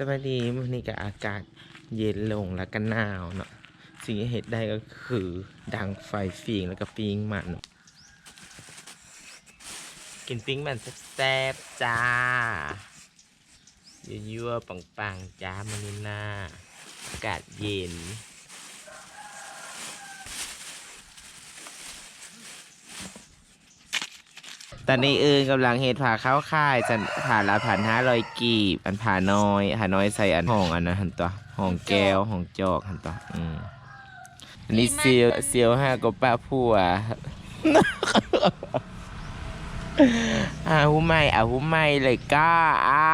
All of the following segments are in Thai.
สวัสดีมื้อนี้ก็อากาศเย็นลงแล้วก็หนาวเนาะสิ่งที่เห็ดได้ก็คือ ดังไฟฟิงแล้วก็ปิ้งมัน กินปิ้งมันแซ่บๆจ้ายั่วๆปังๆจ้ามันิน่าอากาศเย็น ตอนนี้เอิงกำลังเห็ดผ่าข้าวค่ายจะผ่าละผ่านห้าร้อยกีบ อันผ่าน้อยผ่าน้อยใส่อันห้องอันนั้นหันตัวห้องแก้วห้องจอกหันตัวอืมอันนี้เซียวเซียวห้าก็ป้าผัวอาหูไม่อาหูไม่เลยก้าอา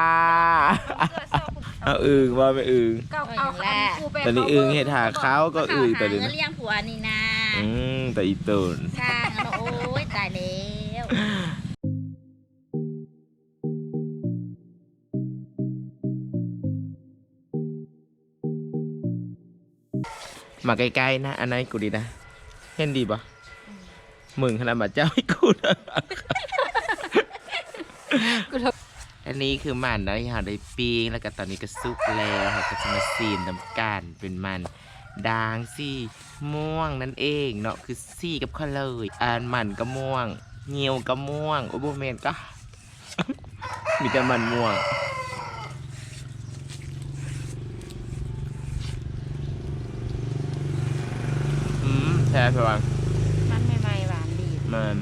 เอาอึงว่าไปอึงก็เอาแหละตอนนี้อึงเห็ดหาข้าวก็อึงตอนนี้เงินะนเลี้ยงผัวนี่นะอืมแต่อีตูนข้างอะเนาะโอ้ยตายแล้ว มาใกล้ๆนะ อันนั้นกูดีนะ เห็นดีปะมึงขนาดมาเจ้าให้กูนะอันนี้คือมันนะที่เราได้ปิ้งแล้วก็ตอนนี้ก็ซุกแล้วค่ะก็จะมาซีนน้ำกันเป็นมันด่างสีม่วงนั่นเองเนาะคือสีกับข้าเลยอ่านมันก็ม่วงเงียวก็ม่วงโอโบเมนก็ มีแต่มันม่วง แท้สวัางมันใหม่ๆหวานดี แมน